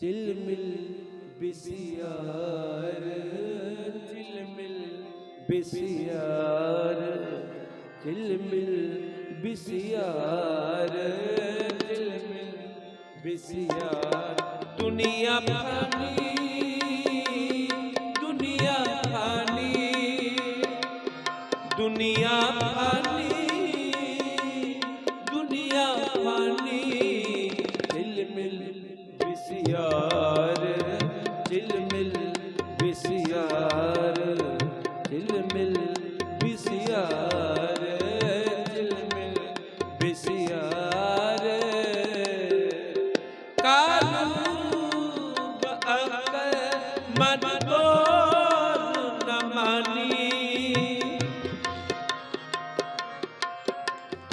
ਝਿਲਮਿਲ ਬਿਸਿਆਰ ਝਿਲਮਿਲ ਬਿਸਿਆਰ ਝਿਲਮਿਲ ਬਿਸਿਆਰ ਦੁਨੀਆ ਫਾਨੀ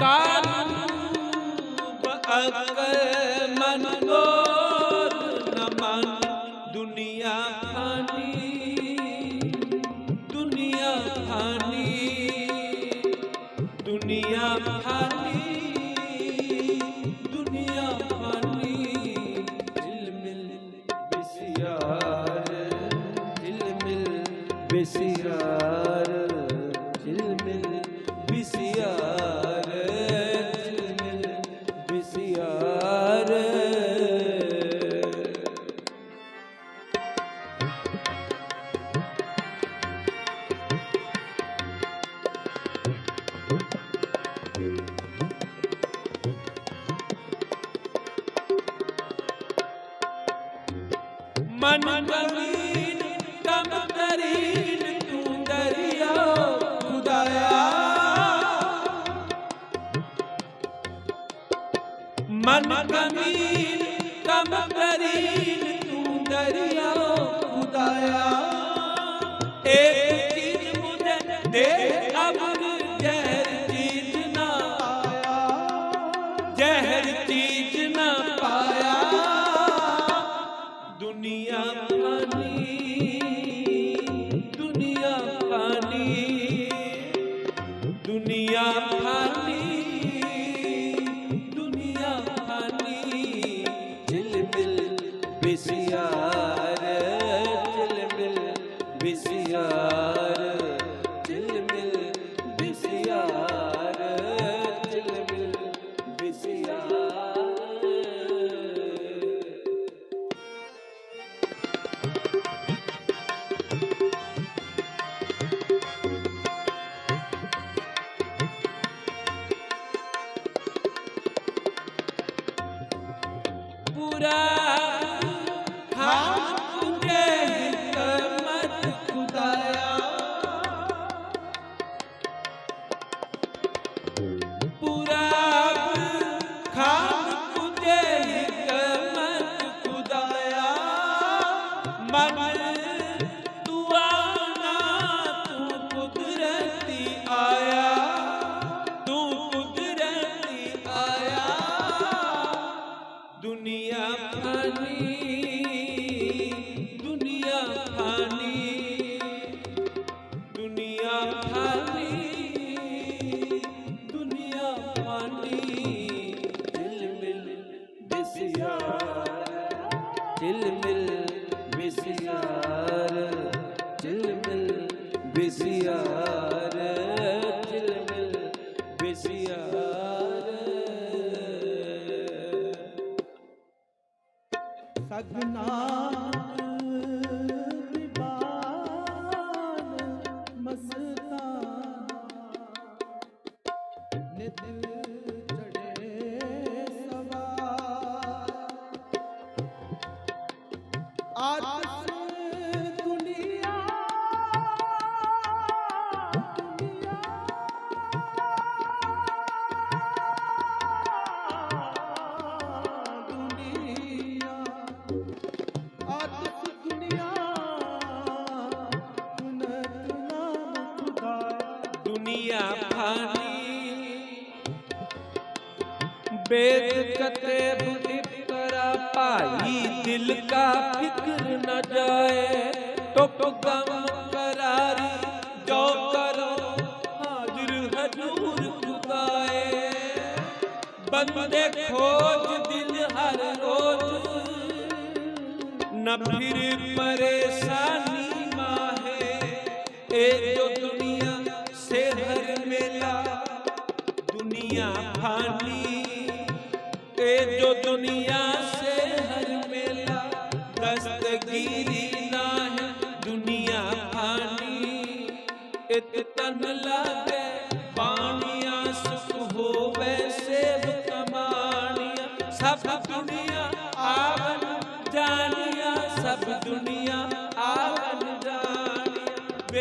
ਕਾਲੂਬ ਅਕਲ ਮਨ ਗੋਰ ਨ ਮਨ ਦੁਨੀਆ ਫਾਨੀ ਦੁਨੀਆ ਫਾਨੀ ਦੁਨੀਆ ਫਾਨੀ ਦੁਨੀਆ ਫਾਨੀ ਝਿਲਮਿਲ ਬਿਸਿਆਰ ਝਿਲਮਿਲ ਬਿਸਿਆਰ ਮਨ ਕਮੀਨ ਕਮ ਤਰੀਨ ਤੂੰ ਦਰਿਆ ਖੁਦਾਇਆ। ਮਨ ਕਮੀਨ ਕਮ ਤਰੀਨ ਬਿਸਿਆਰ ਝਿਲਮਿਲ ਬਿਸਿਆਰ ਝਿਲਮਿਲ ਬਿਸਿਆਰ ਪੂਰਾ ਝਿਲਮਿਲ ਬਿਸਿਆਰ ਝਿਲਮਿਲ ਬਿਸਿਆਰ ਸਗਨਾ ਦੀਵਾਨ बेद कतेब इकरा पाई, दिल का फ़िक्र न जाए। तो गम करारी, जो करो, हाजिर हजूर खुदाए। बंदे खोज दिल हर रोज, न फिर परेशानी माहे। ए जो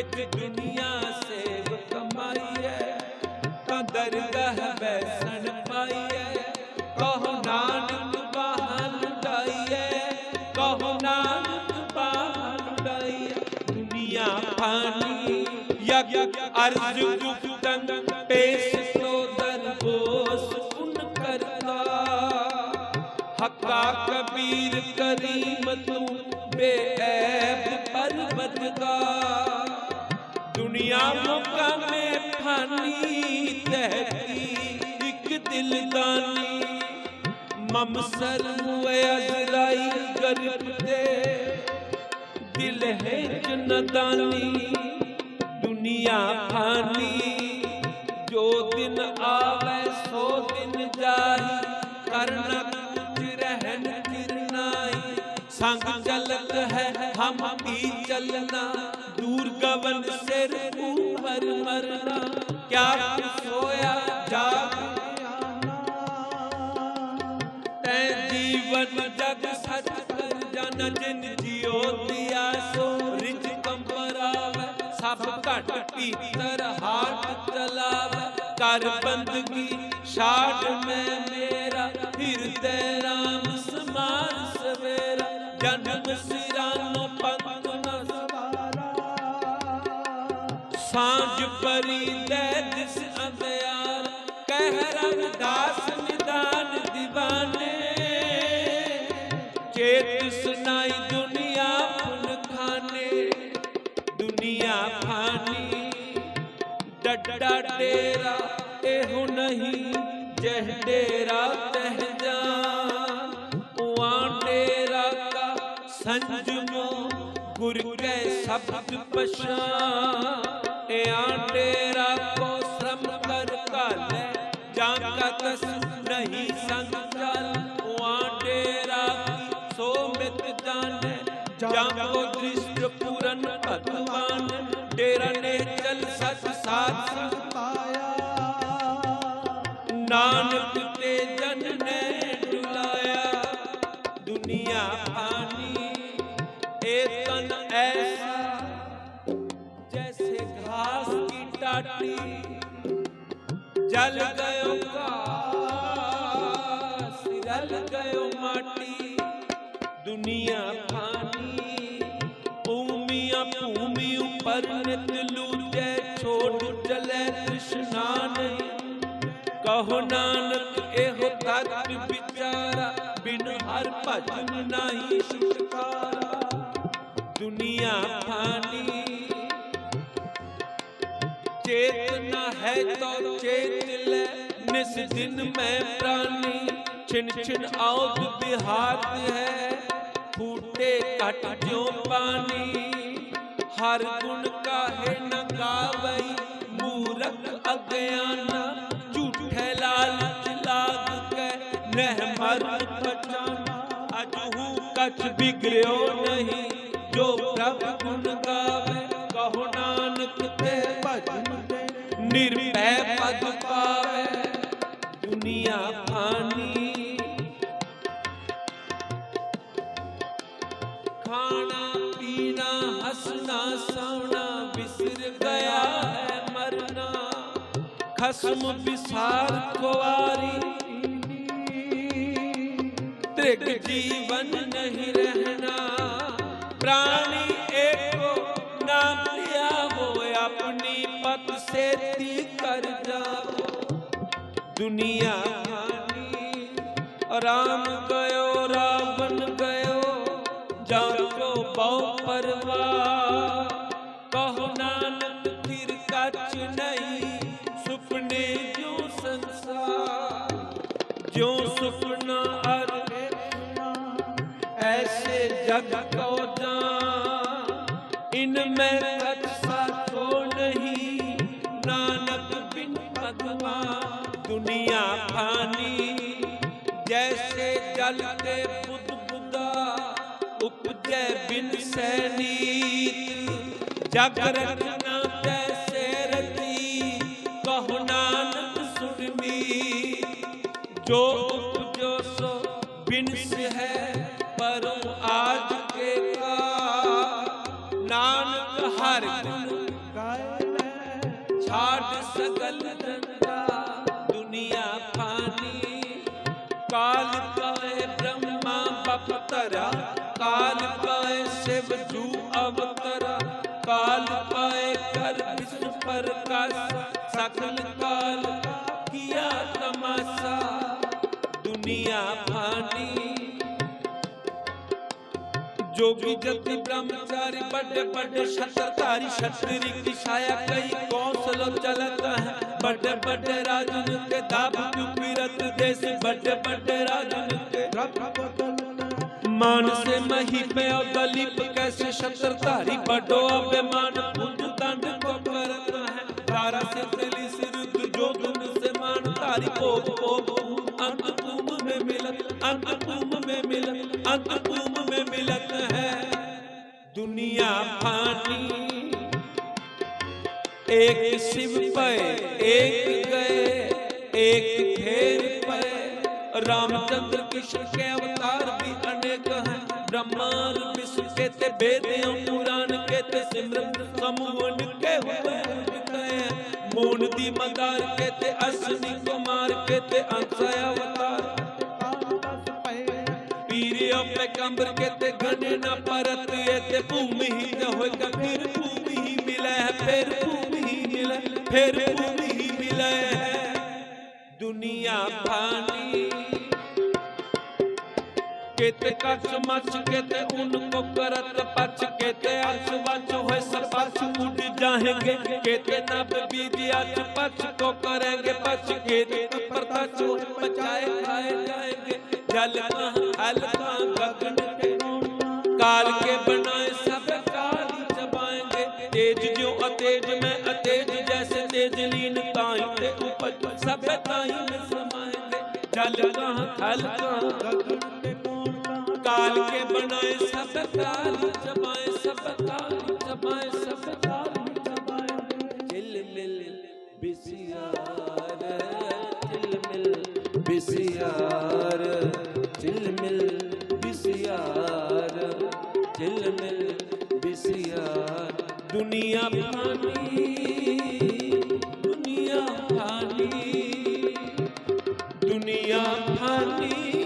ਵਿੱਚ ਦੁਨੀਆ ਸੇਵ ਕਮਾਈਐ ਤਾਂ ਦਰਗਾਹ ਬੈਸਣ ਪਾਈਐ। ਕਹੋ ਨਾਨਕ ਬਾਹਾਂ ਲੁਟਾਈਐ। ਕਹੋ ਨਾਨਕ ਬਾਹਾਂ ਲੁਟਾਈਐ। ਦੁਨੀਆ ਫਾਨੀ ਯਗ ਅਰਜ਼ ਗੁਫਤਨ ਪੇਸ਼ ਤੋ ਦਰਬੋਸ ਪੁਨ ਕਰਤਾ। ਹੱਕਾ ਕਬੀਰ ਕਰੀਮ ਤੂੰ ਬੇਐਬ ਦੁਨੀਆ ਮੁਕਾ ਮੇ ਫਾਨੀ ਤਹਿਕੀ ਇੱਕ ਦਿਲਦਾਨੀ ਮਮ ਸਰ ਹੁਏ ਅਜ਼ਰਾਈ ਗਰਬ ਦੇ ਦਿਲ ਹੈ ਜਨਦਾਨੀ ਦੁਨੀਆ ਫਾਨੀ, ਜੋ ਦਿਨ ਆਵੇ ਸੋ ਦਿਨ ਜਾਈ ਕਰਨਾ ਕੁਝ ਰਹਿਨ ਕਿਰਨਾਈ ਸੰਗ ਚਲਤ ਹੈ, ਹਮ ਵੀ ਚਲਨਾ। ਦੂਰ ਗਵਨ ਸਿਰ ਉਪਰ ਮਰਨਾ ਕਿਆ ਸੋਇਆ ਜਾਗ ਤੈ ਜੀਵਨ ਜਗ ਸਚ ਕਰ ਜਨ ਜਿਨ ਜਿਉ ਤਿਆ ਸੋ ਰਿਜ ਕੰਪਰਾਵੇ, ਸਭ ਘਟ ਭੀਤਰ ਹਾਟ ਚਲਾਵੇ ਕਰ ਬੰਦਗੀ ਛਾੜ ਮੈਂ ਮੇਰਾ, ਹਿਰਦੈ ਰਾਮ ਸਮਾਨ ਸਵੇਰਾ, ਜਨਮ ਸਿਰਾਨੋ ਪੰਤ ਨ ਸਾਂਝ ਰਵਿਦਾਸ ਨਿਦਾਨ ਦੀਵਾਨੇ। ਚੇਤ ਸੁਨਾਈ ਦੁਨੀਆ ਫੁਨ ਖਾਨੇ ਦੁਨੀਆ ਫਾਨੀ। ਡੱਡਾ ਡੇਰਾ ਇਹੋ ਨਹੀਂ, ਜਹ ਡੇਰਾ ਤਹ ਜਾਨ। ਉਆਂ ਡੇਰਾ ਕਾ ਸੰਜਮੋ, ਗੁਰ ਕੈ ਸ਼ਬਦ ਪਛਾਨ। ਇਆਂ ਡੇਰਾ ਕੋ ਜਾਂ ਕਤਸ ਨਹੀਂ ਸੰਚਲ ਵਾਂਡੇ ਰਾਖੀ ਸੋ ਮਿਤ ਜਾਣੈ ਜਾਂ ਕੋ ਦ੍ਰਿਸ਼ਟ ਪੂਰਨ ਭਗਵਾਨ ਡੇਰਾ ਨੇ ਚਲ ਸਤ ਸਾਧ ਸੰਗ ਪਾਇਆ। ਨਾਨਕ ਤੇ ਜਨ ਨੇ ਡੁਲਾਇਆ। ਦੁਨੀਆ ਪਾਣੀ ਏ ਤਨ ਐਸਾ, ਜੈਸੇ ਘਾਸ ਕੀ ਟਾਟੀ। जल गयो रल गयो माटी, दुनिया फानी भूमिया भूमि ऊपर नित लूटे छोड़ चले तृष्णा नहीं कहो नानक, एहो तत् विचारा बिन हर भजन नहीं। है तो चेत ले निस दिन में प्राणी छिन छिन औद बिहात है फूटे कट जो पानी हर गुण का है न गावई मूरख अज्ञाना झूठे लालच लाग के नह मर बचाना अजहू कछ बिगड़ो नहीं जो प्रभ गुण गावे कहो नानक ते भजन ਨਿਰਭੈ ਪਦ ਪਾਵੇ, ਦੁਨੀਆ ਫਾਨੀ। ਖਾਣਾ, ਪੀਣਾ, ਹੱਸਣਾ, ਸੌਣਾ, ਬਿਸਰ ਗਿਆ ਹੈ ਮਰਨਾ। ਖਸਮ ਵਿਸਾਰ ਕੁਵਾਰੀ ਤ੍ਰਿਗ ਜੀਵਨ ਨਹੀਂ ਰਹਿ ਛੇਤੀ ਕਰ ਜਾਵੋ। ਦੁਨੀਆ ਖਾਨੀ ਆਰਾਮ ਕਯੋ ਰਾਵਨ ਕਯੋ ਜਾਚੋ ਬਹੁ ਪਰਵਾ ਕਹੋ ਨਾਨਕ, ਫਿਰ ਕਚ ਨਹੀਂ। ਸੁਪਨੇ ਜੋ ਸੰਸਾਰ ਜੋ ਸੁਪਨਾ ਅਰ ਐਸੇ ਜਗ ਕੋ ਜਾਨ ਇਨ ਮੈਂ ਕਚ कहानी जैसे जल के बुदबुदा उपजे बिन सैनीत जग रचना तैसे रती कहो नानक सुरमी जो उपजो सो बिनस है पर आज के का नानक हर गुण गाय छाट सकल दंडा कत्ल काल किया तमाशा, दुनिया फानी जोगी जति ब्रह्मचारी बड़े बड़े शत्रधारी शत्रु की छाया कई कौशल चलत है। बड़े बड़े राजन के दाब पीरत देश? बड़े बड़े राजन के मान से मही पे और दलीप, कैसे शत्रधारी बड़ो अभिमान भुज दंड को करता है। तारा से तेली जो धुन से मान, तारी भोग भोग अंत तुम में मिलत अंत तुम में मिलत अंत तुम में मिलत है। दुनिया फानी, एक शिव पे, एक गए, एक घेर पे। रामचंद्र कृष्ण के अवतार भी अनेक हैं ब्रह्मा के ते बेदे पुराण के ते सिमरन समूहन के हुए मोन दी मदार के ते अश्विनी कुमार के ते अंशय अवतार पीरे अपने कंबर के ते घने न परत ये ते भूमि ही न होएगा फिर भूमि ही मिले फिर भूमि ही मिले फिर केते कच मच केते उनको करत पच केते अर्श वच होए सपच उड़ जाएंगे केते नब बीदिया पच को करेंगे पच केते ऊपर तच बचाए खाए जाएंगे जल हल गगन काल के बनाए सब काल चबाएंगे तेज जो अतेज में अतेज जैसे तेज लीन ताई ते उपज सब ताई में समाएंगे जल हल गगन ਕੱਢ ਕੇ ਬਣਾਏ ਸਭ ਤਾਲ ਜਮਾਏ ਸਭ ਤਾਲ ਜਮਾਏ ਸਭ ਤਾਲ ਜਮਾਏ। ਜਿਲ ਮਿਲ ਬਿਸਿਆਰ ਜਿਲ ਮਿਲ ਬਿਸਿਆਰ ਜਿਲ ਮਿਲ ਬਿਸਿਆਰ ਜਿਲ ਮਿਲ ਬਿਸਿਆਰ ਦੁਨੀਆ ਫਾਨੀ ਦੁਨੀਆ ਫਾਨੀ ਦੁਨੀਆ ਫਾਨੀ।